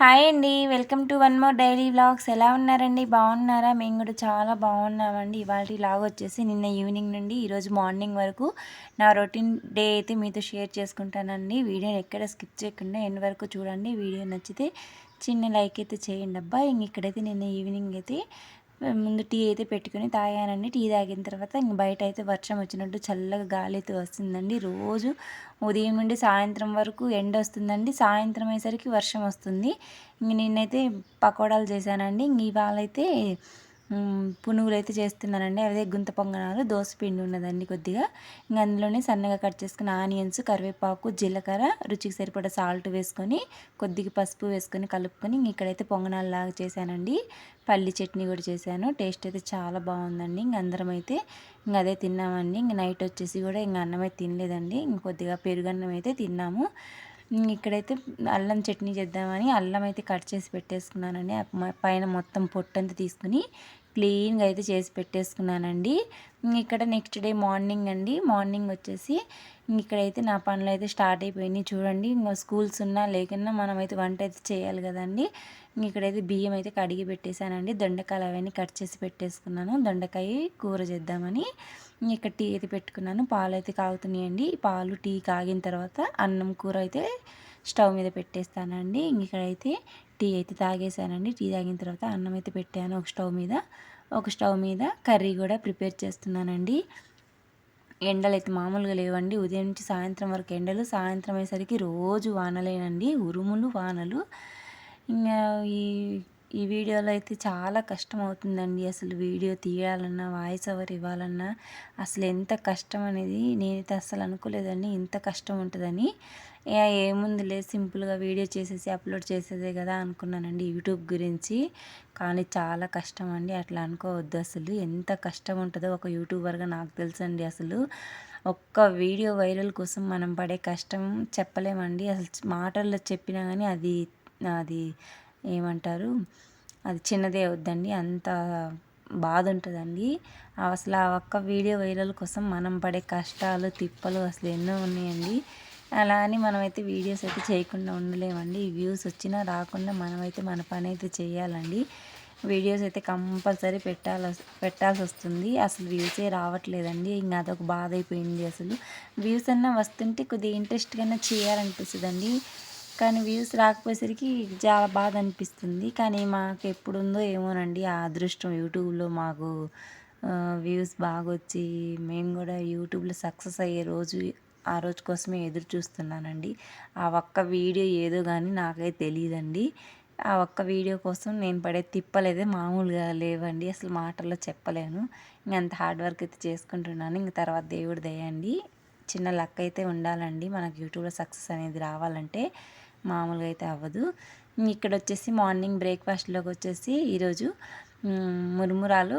Hi అండి. Welcome to one more daily vlogs. ఎలా ఉన్నారండి? బాగున్నారా? మేము కూడా చాలా బాగున్నామండి. ఇవాళ వ్లాగ్ వచ్చేసి నిన్న ఈవినింగ్ నుండి ఈరోజు మార్నింగ్ వరకు నా రొటీన్ డే అయితే మీతో షేర్ చేసుకుంటానండి. వీడియోని ఎక్కడ స్కిప్ చేయకుండా ఎండ్ వరకు చూడండి. వీడియో నచ్చితే చిన్న లైక్ అయితే చేయండి అబ్బా. ఇంక ఇక్కడైతే నిన్న ఈవినింగ్ అయితే ముందు టీ అయితే పెట్టుకుని తాగానండి. టీ తాగిన తర్వాత ఇంక బయట అయితే వర్షం వచ్చినట్టు చల్లగా గాలి అయితే వస్తుందండి. రోజు ఉదయం నుండి సాయంత్రం వరకు ఎండ వస్తుందండి. సాయంత్రం అయ్యేసరికి వర్షం వస్తుంది. ఇంక నేనైతే పకోడాలు చేశానండి. ఇంక ఇవాళ అయితే పునుగులు అయితే చేస్తున్నానండి అదే గుంత పొంగనాలు పిండి ఉన్నదండి కొద్దిగా. ఇంకా అందులోనే సన్నగా కట్ చేసుకుని ఆనియన్స్ కరివేపాకు జీలకర్ర రుచికి సరిపడా సాల్ట్ వేసుకొని కొద్దిగా పసుపు వేసుకొని కలుపుకొని ఇక్కడైతే పొంగనాలు లాగా చేశానండి. పల్లి చట్నీ కూడా చేశాను. టేస్ట్ అయితే చాలా బాగుందండి. ఇంక అందరం అయితే ఇంక అదే తిన్నామండి. ఇంక నైట్ వచ్చేసి కూడా ఇంక అన్నం అయితే తినలేదండి. ఇంక కొద్దిగా పెరుగన్నం అయితే తిన్నాము. ఇక్కడైతే అల్లం చట్నీ చేద్దామని అల్లం అయితే కట్ చేసి పెట్టేసుకున్నానండి. పైన మొత్తం పొట్టంతా తీసుకుని క్లీన్గా అయితే చేసి పెట్టేసుకున్నానండి. ఇక్కడ నెక్స్ట్ డే మార్నింగ్ అండి. మార్నింగ్ వచ్చేసి ఇక్కడైతే నా పనులు అయితే స్టార్ట్ అయిపోయినాయి చూడండి. ఇంకా స్కూల్స్ ఉన్నా లేకున్నా మనం అయితే వంట అయితే చేయాలి కదండి. ఇక్కడైతే బియ్యం అయితే కడిగి పెట్టేశానండి. దొండకాయలు అవన్నీ కట్ చేసి పెట్టేసుకున్నాను. దొండకాయ కూర చేద్దామని ఇక్కడ టీ అయితే పెట్టుకున్నాను. పాలు అయితే కాగుతున్నాయండి పాలు టీ కాగిన తర్వాత అన్నం కూర అయితే స్టవ్ మీద పెట్టేస్తానండి. ఇక్కడైతే టీ అయితే తాగేసానండి టీ తాగిన తర్వాత అన్నం అయితే పెట్టాను ఒక స్టవ్ మీద. ఒక స్టవ్ మీద కర్రీ కూడా ప్రిపేర్ చేస్తున్నానండి. ఎండలు అయితే మామూలుగా లేవండి. ఉదయం నుంచి సాయంత్రం వరకు ఎండలు సాయంత్రం అయ్యేసరికి రోజు వానలేనండి. ఉరుములు వానలు. ఇంకా ఈ ఈ వీడియోలో అయితే చాలా కష్టం అవుతుందండి అసలు వీడియో తీయాలన్నా వాయిస్ ఓవర్ ఇవ్వాలన్నా. అసలు ఎంత కష్టం అనేది నేనైతే అసలు అనుకోలేదండి. ఇంత కష్టం ఉంటుందని. ఏముంది లేదు సింపుల్గా వీడియో చేసేసి అప్లోడ్ చేసేదే కదా అనుకున్నానండి యూట్యూబ్ గురించి. కానీ చాలా కష్టం అండి అట్లా అనుకోవద్దు అసలు. ఎంత కష్టం ఉంటుందో ఒక యూట్యూబర్గా నాకు తెలుసండి అసలు. ఒక్క వీడియో వైరల్ కోసం మనం పడే కష్టం చెప్పలేమండి. అసలు మాటల్లో చెప్పినా కానీ అది అది ఏమంటారు? అది చిన్నదే వద్దండి అంత బాధ ఉంటుందండి అసలు ఆ ఒక్క వీడియో వైరల్ కోసం మనం పడే కష్టాలు తిప్పలు అసలు ఎన్నో ఉన్నాయండి. అలా అని మనమైతే వీడియోస్ అయితే చేయకుండా ఉండలేమండి. వ్యూస్ వచ్చినా రాకుండా మనమైతే మన పని అయితే చేయాలండి. వీడియోస్ అయితే కంపల్సరీ పెట్టాల పెట్టాల్సి వస్తుంది అసలు వ్యూసే రావట్లేదండి. ఇంకా అదొక బాధ అయిపోయింది అసలు. వ్యూస్ అన్నా వస్తుంటే కొద్దిగా ఇంట్రెస్ట్గా చేయాలనిపిస్తుందండి. కానీ వ్యూస్ రాకపోయేసరికి చాలా బాధ అనిపిస్తుంది. కానీ మాకు ఎప్పుడు ఉందో ఏమోనండి ఆ అదృష్టం యూట్యూబ్లో మాకు వ్యూస్ బాగా వచ్చి మేము కూడా యూట్యూబ్లో సక్సెస్ అయ్యే రోజు ఆ రోజు కోసమే ఎదురు చూస్తున్నానండి ఆ ఒక్క వీడియో ఏదో కానీ నాకైతే తెలియదండి ఆ ఒక్క వీడియో కోసం నేను పడే తిప్పలేదే మామూలుగా లేవండి. అసలు మాటల్లో చెప్పలేను. ఇంకంత హార్డ్ వర్క్ అయితే చేసుకుంటున్నాను. ఇంక తర్వాత దేవుడు దయండి చిన్న లక్ అయితే ఉండాలండి. మనకు యూట్యూబ్లో సక్సెస్ అనేది రావాలంటే మామూలుగా అయితే అవ్వదు. ఇక్కడ వచ్చేసి మార్నింగ్ బ్రేక్ఫాస్ట్లోకి వచ్చేసి ఈరోజు మురుమురాలు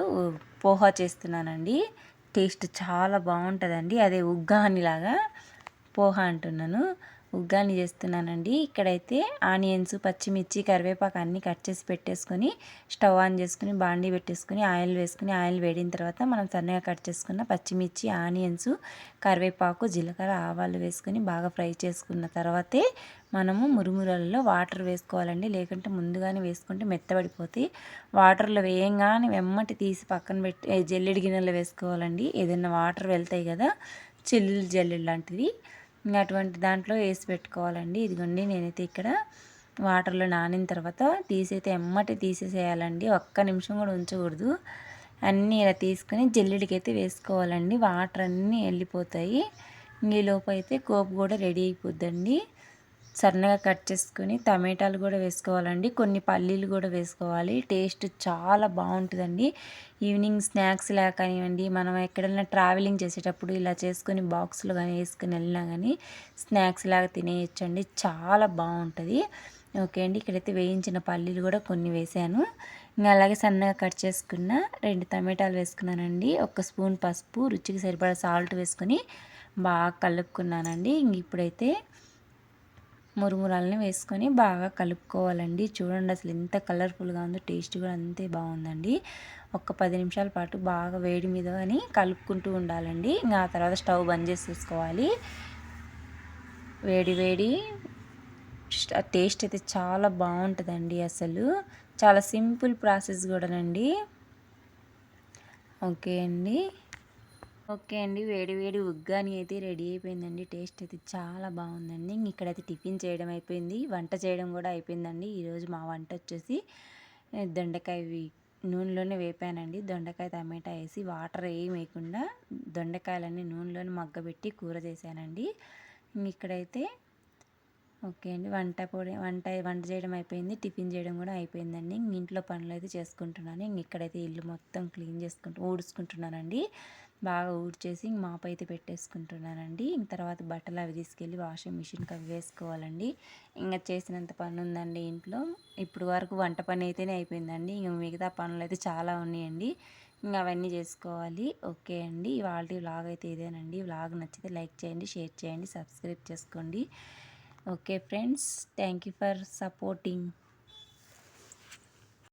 పోహా చేస్తున్నానండి. టేస్ట్ చాలా బాగుంటుందండి. అదే ఉగ్గానిలాగా పోహా అంటున్నాను. ఉగ్గాని చేస్తున్నానండి. ఇక్కడైతే ఆనియన్స్ పచ్చిమిర్చి కరివేపాకు అన్నీ కట్ చేసి పెట్టేసుకొని స్టవ్ ఆన్ చేసుకుని బాండీ పెట్టేసుకుని ఆయిల్ వేసుకుని ఆయిల్ వేడిన తర్వాత మనం సన్నగా కట్ చేసుకున్న పచ్చిమిర్చి ఆనియన్స్ కరివేపాకు జీలకర్ర ఆవాలు వేసుకొని బాగా ఫ్రై చేసుకున్న తర్వాతే మనము మురుమురల్లో వాటర్ వేసుకోవాలండి. లేకుంటే ముందుగానే వేసుకుంటే మెత్తబడిపోతాయి. వాటర్లో వేయంగానే వెమ్మటి తీసి పక్కన పెట్టి జల్లెడి గిన్నెలో వేసుకోవాలండి. ఏదైనా వాటర్ వెళ్తాయి కదా చిల్లు జల్లెడు లాంటిది. ఇంకా అటువంటి దాంట్లో వేసి పెట్టుకోవాలండి. ఇదిగోండి నేనైతే ఇక్కడ వాటర్లో నానిన తర్వాత తీసైతే ఎమ్మటి తీసేసేయాలండి. ఒక్క నిమిషం కూడా ఉంచకూడదు. అన్నీ ఇలా తీసుకొని జల్లెడికి అయితే వేసుకోవాలండి. వాటర్ అన్నీ వెళ్ళిపోతాయి ఈ లోపు అయితే కోపు కూడా రెడీ అయిపోద్దండి. సన్నగా కట్ చేసుకొని టమాటాలు కూడా వేసుకోవాలండి. కొన్ని పల్లీలు కూడా వేసుకోవాలి. టేస్ట్ చాలా బాగుంటుందండి. ఈవినింగ్ స్నాక్స్ లాగా కానివ్వండి మనం ఎక్కడైనా ట్రావెలింగ్ చేసేటప్పుడు ఇలా చేసుకొని బాక్స్లో కానీ వేసుకుని వెళ్ళినా కానీ స్నాక్స్ లాగా తినేయచ్చండి. చాలా బాగుంటుంది. ఓకే అండి. ఇక్కడైతే వేయించిన పల్లీలు కూడా కొన్ని వేసాను. ఇంకా అలాగే సన్నగా కట్ చేసుకున్న రెండు టమాటాలు వేసుకున్నానండి. ఒక స్పూన్ పసుపు రుచికి సరిపడా సాల్ట్ వేసుకొని బాగా కలుపుకున్నానండి. ఇంక ఇప్పుడైతే మురుమురాలని వేసుకొని బాగా కలుపుకోవాలండి. చూడండి అసలు ఎంత కలర్ఫుల్గా ఉందో టేస్ట్ కూడా అంతే బాగుందండి. ఒక పది నిమిషాల పాటు బాగా వేడి మీద అని కలుపుకుంటూ ఉండాలండి. ఇంకా ఆ తర్వాత స్టవ్ బంద్ చేసేసుకోవాలి. వేడి వేడి టేస్ట్ అయితే చాలా బాగుంటుందండి అసలు. చాలా సింపుల్ ప్రాసెస్ కూడానండి. ఓకే అండి. ఓకే అండి. వేడి వేడి ఉగ్గాని అయితే రెడీ అయిపోయిందండి. టేస్ట్ అయితే చాలా బాగుందండి. ఇక్కడైతే టిఫిన్ చేయడం అయిపోయింది. వంట చేయడం కూడా అయిపోయిందండి. ఈరోజు మా వంట వచ్చేసి దొండకాయ నూనెలోనే వేపానండి. దొండకాయ టమాటా వేసి వాటర్ ఏం వేయకుండా దొండకాయలన్నీ నూనెలోనే మగ్గబెట్టి కూర చేశానండి. ఇక్కడైతే ఓకే అండి. వంట పొడి వంట వంట చేయడం అయిపోయింది. టిఫిన్ చేయడం కూడా అయిపోయిందండి. ఇంట్లో పనులు అయితే చేసుకుంటున్నాను. ఇంక ఇక్కడైతే ఇల్లు మొత్తం క్లీన్ చేసుకుంటూ ఊడ్చుకుంటున్నానండి. బాగా ఊడ్చేసి ఇంక మాపు అయితే పెట్టేసుకుంటున్నానండి. ఇంక తర్వాత బట్టలు అవి తీసుకెళ్ళి వాషింగ్ మిషన్కి అవి వేసుకోవాలండి. ఇంకా చేసినంత పని ఉందండి ఇంట్లో. ఇప్పుడు వరకు వంట పని అయితేనే అయిపోయిందండి. ఇంక మిగతా పనులు అయితే చాలా ఉన్నాయండి. ఇంకా అవన్నీ చేసుకోవాలి. ఓకే అండి. ఇవాళ వ్లాగ్ అయితే ఇదేనండి. వ్లాగ్ నచ్చితే లైక్ చేయండి షేర్ చేయండి సబ్స్క్రైబ్ చేసుకోండి. Okay friends. Thank you for supporting.